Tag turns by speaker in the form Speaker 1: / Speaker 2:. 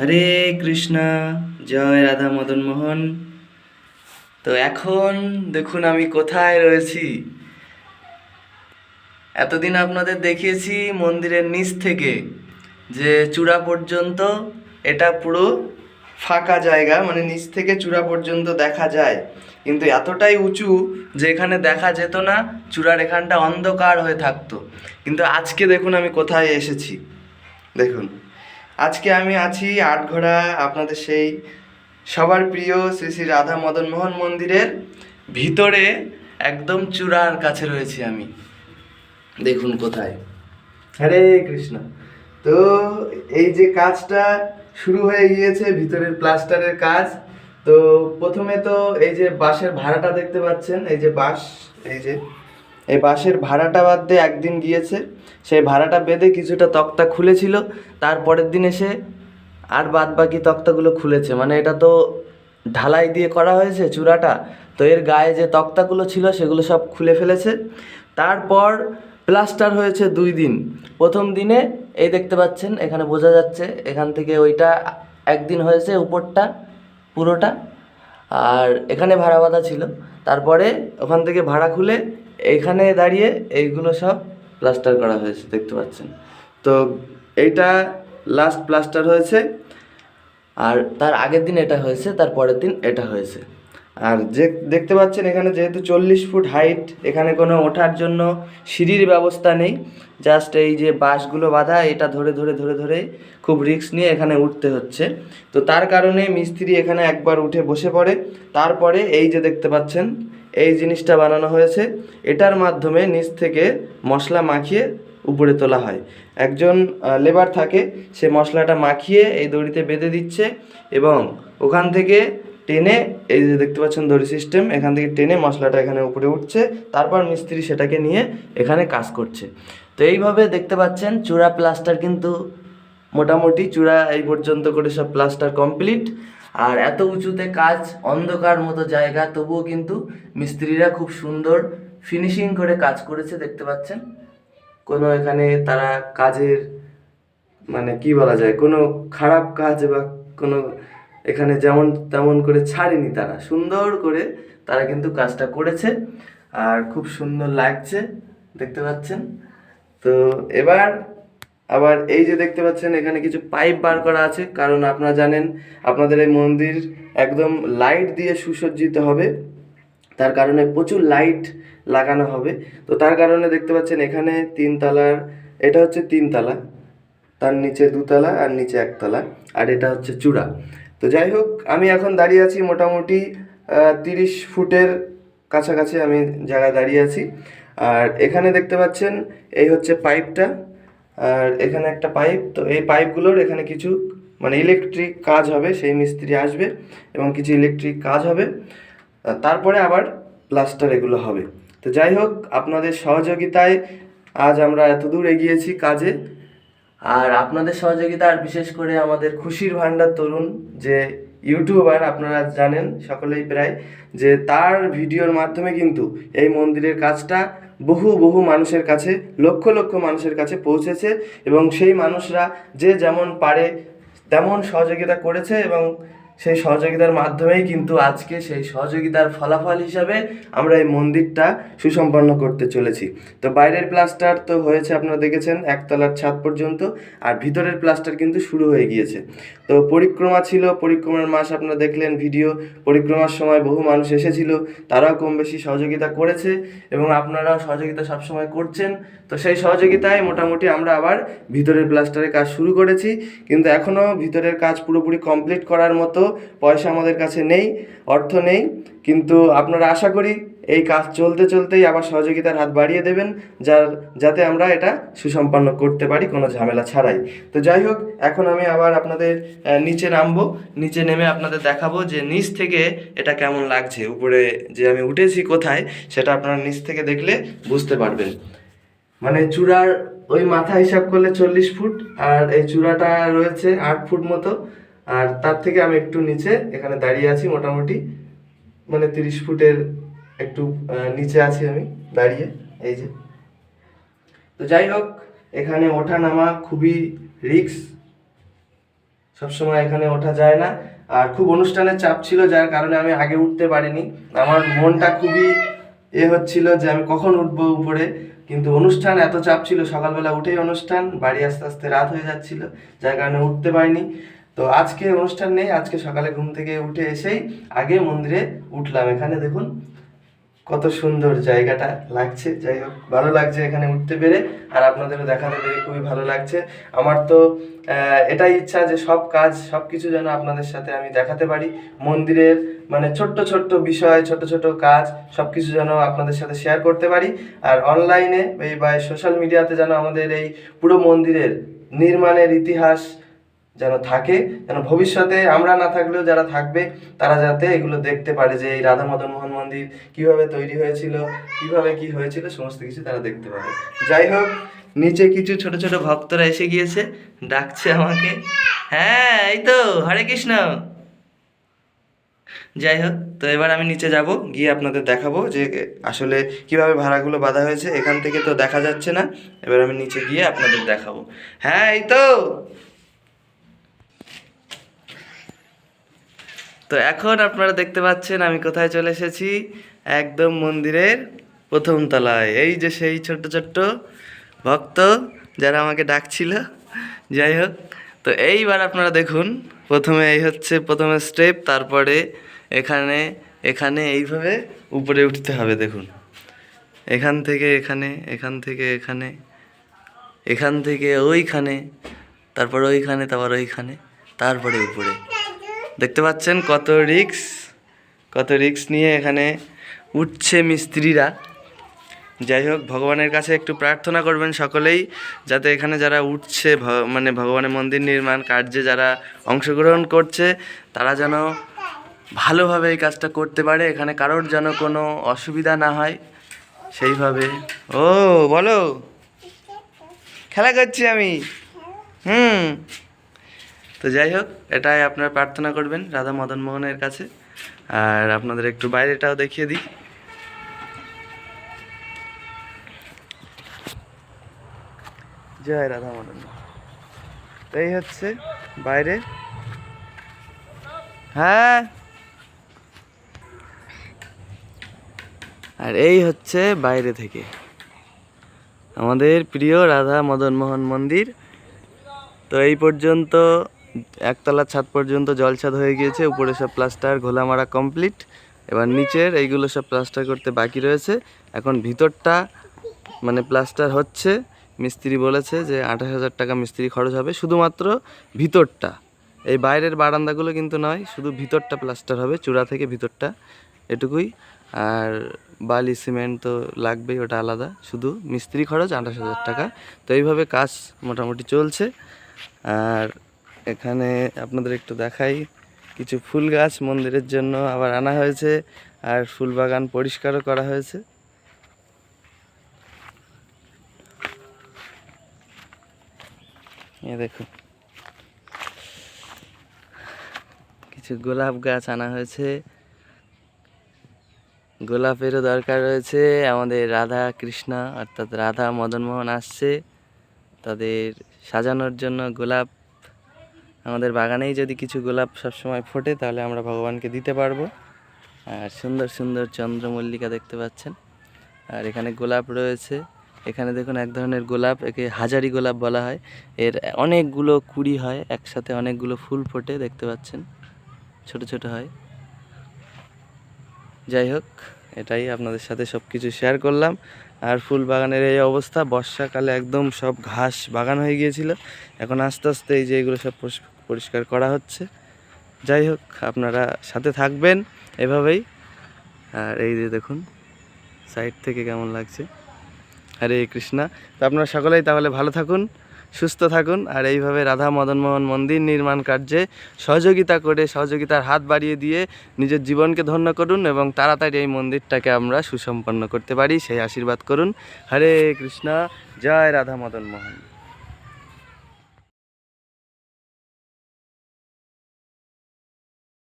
Speaker 1: হরে কৃষ্ণা, জয় রাধা মদন মোহন। তো এখন দেখুন আমি কোথায় রয়েছি। এতদিন আপনাদের দেখিয়েছি মন্দিরের নিচ থেকে, যে চূড়া পর্যন্ত এটা পুরো ফাঁকা জায়গা মানে নিচ থেকে চূড়া পর্যন্ত দেখা যায়। কিন্তু এতটাই উঁচু যে এখানে দেখা যেত না, চূড়ার এখানটা অন্ধকার হয়ে থাকতো। কিন্তু আজকে দেখুন আমি কোথায় এসেছি। দেখুন। আজকে আমি আছি আটঘোড়া আপনাদের সেই সবার প্রিয় শ্রী শ্রী রাধা মদন মোহন মন্দিরের ভিতরে একদম চূড়ার কাছে রয়েছি আমি। দেখুন কোথায়। হরে কৃষ্ণ। তো এই যে কাজটা শুরু হয়ে গিয়েছে, ভিতরের প্লাস্টারের কাজ, তো প্রথমে তো এই যে বাঁশের ভাড়াটা দেখতে পাচ্ছেন, এই যে বাঁশ, এই যে এই বাসের ভাড়াটা বাদ দিয়ে একদিন গিয়েছে। সেই ভাড়াটা বেঁধে কিছুটা তক্তা খুলেছিল। তারপরের দিন এসে আর বাদ বাকি তক্তাগুলো খুলেছে। মানে এটা তো ঢালাই দিয়ে করা হয়েছে চূড়াটা। তো এর গায়ে যে তক্তাগুলো ছিল সেগুলো সব খুলে ফেলেছে। তারপর প্লাস্টার হয়েছে দুই দিন। প্রথম দিনে এই দেখতে পাচ্ছেন, এখানে বোঝা যাচ্ছে, এখান থেকে ওইটা একদিন হয়েছে উপরটা, পুরোটা। আর এখানে ভাড়া বাঁধা ছিল। তারপরে ওখান থেকে ভাড়া খুলে এইখানে দাঁড়িয়ে এইগুলো সব প্লাস্টার করা হয়েছে, দেখতে পাচ্ছেন। তো এইটা লাস্ট প্লাস্টার হয়েছে, আর তার আগের দিন এটা হয়েছে, তার পরের দিন এটা হয়েছে। আর যে দেখতে পাচ্ছেন এখানে যেহেতু চল্লিশ ফুট হাইট এখানে কোনো ওঠার জন্য সিঁড়ির ব্যবস্থা নেই। জাস্ট এই যে বাঁশগুলো বাঁধা, এটা ধরে ধরে ধরে ধরে খুব রিস্ক নিয়ে এখানে উঠতে হচ্ছে। তো তার কারণে মিস্ত্রি এখানে একবার উঠে বসে পড়ে। তারপরে এই যে দেখতে পাচ্ছেন, এই জিনিসটা বানানো হয়েছে। এটার মাধ্যমে নিচ থেকে মশলা মাখিয়ে উপরে তোলা হয়। একজন লেবার থাকে, সে মশলাটা মাখিয়ে এই দড়িতে বেঁধে দিচ্ছে এবং ওখান থেকে টেনে, এই যে দেখতে পাচ্ছেন দড়ি সিস্টেম এখান থেকে টেনে মশলাটা এখানে উপরে উঠছে, তারপর মিস্ত্রি সেটাকে নিয়ে এখানে কাজ করছে। তো এইভাবে দেখতে পাচ্ছেন, চূড়া প্লাস্টার কিন্তু মোটামুটি চূড়া এই পর্যন্ত করে সব প্লাস্টার কমপ্লিট আর এত উঁচুতে কাজ, অন্ধকার মতো জায়গা, তবুও কিন্তু মিস্ত্রিরা খুব সুন্দর ফিনিশিং করে কাজ করেছে, দেখতে পাচ্ছেন। কোনো এখানে তারা কাজের মানে কি বলা যায়, কোনো খারাপ কাজ বা কোনো এখানে যেমন তেমন করে ছাড়েনি তারা। সুন্দর করে তারা কিন্তু কাজটা করেছে আর খুব সুন্দর লাগছে, দেখতে পাচ্ছেন? তো এবার আবার এই যে দেখতে পাচ্ছেন, এখানে কিছু পাইপ বার করা আছে। কারণ আপনারা জানেন, আপনাদের এই মন্দির একদম লাইট দিয়ে সুসজ্জিত হবে। তার কারণে প্রচুর লাইট লাগানো হবে। তো তার কারণে দেখতে পাচ্ছেন, এখানে তিনতলার এটা হচ্ছে তিনতলা তার নিচে দুতলা আর নিচে একতলা। আর এটা হচ্ছে চূড়া। তো যাই হোক, আমি এখন দাঁড়িয়ে আছি মোটামুটি তিরিশ ফুটের কাছাকাছি আমি জায়গায় দাঁড়িয়ে আছি। আর এখানে দেখতে পাচ্ছেন, এই হচ্ছে পাইপটা। আর এখানে একটা পাইপ, তো এই পাইপগুলোর এখানে কিছু মানে ইলেকট্রিক কাজ হবে, সেই মিস্ত্রি আসবে এবং কিছু ইলেকট্রিক কাজ হবে। তারপরে আবার প্লাস্টার এগুলো হবে। তো যাই হোক, আপনাদের সহযোগিতায় আজ আমরা এত দূর এগিয়েছি কাজে। আর আপনাদের সহযোগিতা আর বিশেষ করে আমাদের খুশির ভান্ডার তরুণ যে ইউটিউবার আপনারা জানেন সকলেই প্রায়, যে তার ভিডিওর মাধ্যমে কিন্তু এই মন্দিরের কাজটা বহু বহু মানুষের কাছে, লক্ষ লক্ষ মানুষের কাছে পৌঁছেছে এবং সেই মানুষরা যে যেমন পারে তেমন সহযোগিতা করেছে এবং সেই সহযোগিতার মাধ্যমেই কিন্তু আজকে সেই সহযোগিতার ফলাফল হিসাবে আমরা এই মন্দিরটা সুসম্পন্ন করতে চলেছি। তো বাইরের প্লাস্টার তো হয়েছে আপনারা দেখেছেন, একতলার ছাদ পর্যন্ত, আর ভিতরের প্লাস্টার কিন্তু শুরু হয়ে গিয়েছে। তো পরিক্রমা ছিল, পরিক্রমার মাস আপনারা দেখলেন ভিডিও, পরিক্রমার সময় বহু মানুষ এসেছিল, তারাও কম বেশি সহযোগিতা করেছে এবং আপনারাও সহযোগিতা সবসময় করছেন। তো সেই সহযোগিতায় মোটামুটি আমরা আবার ভিতরের প্লাস্টারের কাজ শুরু করেছি, কিন্তু এখনও ভিতরের কাজ পুরোপুরি কমপ্লিট করার মতো পয়সা আমাদের কাছে নেই, অর্থ নেই, কিন্তু আপনারা আশা করি এই কাজ চলতে চলতেই আবার সহযোগিতার হাত বাড়িয়ে দেবেন, যার, যাতে আমরা এটা সুসম্পন্ন করতে পারি কোনো ঝামেলা ছাড়াই। তো যাই হোক, এখন আমি আবার আপনাদের নিচে নামবো, নিচে নেমে আপনাদের দেখাবো যে নিচ থেকে এটা কেমন লাগছে, উপরে যে আমি উঠেছি কোথায় সেটা আপনারা নিচ থেকে দেখলে বুঝতে পারবেন। মানে চূড়ার ওই মাথা হিসাব করলে চল্লিশ ফুট, আর এই চূড়াটা রয়েছে আট ফুট মতো আর তার থেকে আমি একটু নিচে, এখানে দাঁড়িয়ে আছি মোটামুটি মানে তিরিশ ফুটের একটু নিচে আছি আমি, দাঁড়িয়ে, এই যে। তো যাই হোক, এখানে ওঠা নামা খুবই রিক্স সবসময় এখানে ওঠা যায় না। আর খুব অনুষ্ঠানের চাপ ছিল, যার কারণে আমি আগে উঠতে পারিনি। আমার মনটা খুবই এ হচ্ছিল যে আমি কখন উঠবো উপরে। কিন্তু অনুষ্ঠান এত চাপ ছিল, সকালবেলা উঠেই অনুষ্ঠান, বাড়ি আস্তে আস্তে রাত হয়ে যাচ্ছিল, যার কারণে উঠতে পারিনি। তো আজকে অনুষ্ঠান নেই, আজকে সকালে ঘুম থেকে উঠে এসেই আগে মন্দিরে উঠলাম। এখানে দেখুন কত সুন্দর জায়গাটা লাগছে। যাই হোক, ভালো লাগছে এখানে উঠতে পেরে আর আপনাদেরও দেখাতে পেরে খুবই ভালো লাগছে। আমার তো এটাই ইচ্ছা যে সব কাজ, সব কিছু যেন আপনাদের সাথে আমি দেখাতে পারি। মন্দিরের মানে ছোট্ট ছোট্ট বিষয় ছোট ছোট কাজ, সব কিছু যেন আপনাদের সাথে শেয়ার করতে পারি। আর অনলাইনে এই বা সোশ্যাল মিডিয়াতে যেন আমাদের এই পুরো মন্দিরের নির্মাণের ইতিহাস যেন থাকে, যেন ভবিষ্যতে আমরা না থাকলেও যারা থাকবে, তারা যাতে এগুলো দেখতে পারে যে এই রাধা মদন মোহন মন্দির কীভাবে তৈরি হয়েছিল, কীভাবে কি হয়েছিল, সমস্ত কিছু তারা দেখতে পাবে। যাই হোক, নিচে কিছু ছোট ছোট ভক্তরা এসে গিয়েছে, ডাকছে আমাকে। হ্যাঁ এই তো, হরে কৃষ্ণ। যাই হোক, তো এবার আমি নিচে যাব, গিয়ে আপনাদের দেখাবো যে আসলে কীভাবে ভাড়াগুলো বাঁধা হয়েছে, এখান থেকে তো দেখা যাচ্ছে না। এবার আমি নিচে গিয়ে আপনাদের দেখাবো। হ্যাঁ এই তো। তো এখন আপনারা দেখতে পাচ্ছেন আমি কোথায় চলে এসেছি? একদম মন্দিরের প্রথম তলায়। এই যে সেই ছোট্ট ছোট্ট ভক্ত যারা আমাকে ডাকছিল, যাই হোক। তো এইবার আপনারা দেখুন, প্রথমে এই হচ্ছে প্রথমে স্টেপ তারপরে এখানে এখানে এইভাবে উপরে উঠতে হবে, দেখুন। এখান থেকে এখানে, এখান থেকে এখানে, এখান থেকে ওইখানে, তারপর ওইখানে তারপর ওইখানে, তারপরে উপরে। দেখতে পাচ্ছেন কত রিক্স কত রিক্স নিয়ে এখানে উঠছে মিস্ত্রিরা। যাই হোক, ভগবানের কাছে একটু প্রার্থনা করবেন সকলেই, যাতে এখানে যারা উঠছে মানে ভগবানের মন্দির নির্মাণ কার্যে যারা অংশগ্রহণ করছে, তারা যেন ভালোভাবে এই কাজটা করতে পারে, এখানে কারোর যেন কোনো অসুবিধা না হয়, সেইভাবে। ও, বলো। খেলা করছি আমি। হুম। তো যাই হোক, এটাই আপনারা প্রার্থনা করবেন রাধা মদন মোহনের কাছে। আর আপনাদের একটু বাইরেটাও দেখিয়ে দিই। জয় রাধা মদন। তো এই হচ্ছে বাইরে। হ্যাঁ। আর এই হচ্ছে বাইরে থেকে। আমাদের প্রিয় রাধা মদন মোহন মন্দির। তো এই পর্যন্ত একতলা ছাদ পর্যন্ত জলছাদ হয়ে গিয়েছে, উপরে সব প্লাস্টার ঘোলা মারা কমপ্লিট। এবার নিচের এইগুলো সব প্লাস্টার করতে বাকি রয়েছে। এখন ভিতরটা মানে প্লাস্টার হচ্ছে। মিস্ত্রি বলেছে যে আঠাশ হাজার টাকা মিস্ত্রি খরচ হবে। শুধুমাত্র ভিতরটা। এই বাইরের বারান্দাগুলো কিন্তু নয়, শুধু ভিতরটা প্লাস্টার হবে, চূড়া থেকে ভিতরটা এটুকুই। আর বালি, সিমেন্ট তো লাগবেই, ওটা আলাদা। শুধু মিস্ত্রি খরচ আঠাশ হাজার টাকা। তো এইভাবে কাজ মোটামুটি চলছে। আর এখানে আপনাদের একটু দেখাই। কিছু ফুল গাছ মন্দিরের জন্য আবার আনা হয়েছে আর ফুল বাগান পরিষ্কারও করা হয়েছে। এ কিছু গোলাপ গাছ আনা হয়েছে। গোলাপেরও দরকার রয়েছে। আমাদের রাধা কৃষ্ণা, অর্থাৎ রাধা মদনমোহন আসছে। তাদের সাজানোর জন্য গোলাপ আমাদের বাগানেই যদি কিছু গোলাপ সবসময় ফোটে, তাহলে আমরা ভগবানকে দিতে পারব। আর সুন্দর সুন্দর চন্দ্রমল্লিকা দেখতে পাচ্ছেন। আর এখানে গোলাপ রয়েছে। এখানে দেখুন এক ধরনের গোলাপ, একে হাজারি গোলাপ বলা হয়। এর অনেকগুলো কুড়ি হয়, একসাথে অনেকগুলো ফুল ফোটে, দেখতে পাচ্ছেন। ছোট ছোট হয়। যাই হোক, এটাই আপনাদের সাথে সব কিছু শেয়ার করলাম। আর ফুল বাগানের এই অবস্থা, বর্ষাকালে একদম সব ঘাস বাগান হয়ে গিয়েছিল। এখন আস্তে আস্তে এই যে এগুলো সব পরিষ- পরিষ্কার করা হচ্ছে। যাই হোক, আপনারা সাথে থাকবেন এভাবেই। আর এই যে দেখুন, সাইড থেকে কেমন লাগছে। হরে কৃষ্ণা। তো আপনারা সকলেই তাহলে ভালো থাকুন। সুস্থ থাকুন। আর এইভাবে রাধা মদনমোহন মন্দির নির্মাণ কার্যে সহযোগিতা করে সহযোগিতার হাত বাড়িয়ে দিয়ে নিজের জীবনকে ধন্য করুন এবং তাড়াতাড়ি এই মন্দিরটাকে আমরা সুসম্পন্ন করতে পারি, সেই আশীর্বাদ করুন। হরে কৃষ্ণ, জয় রাধা মদন মোহন।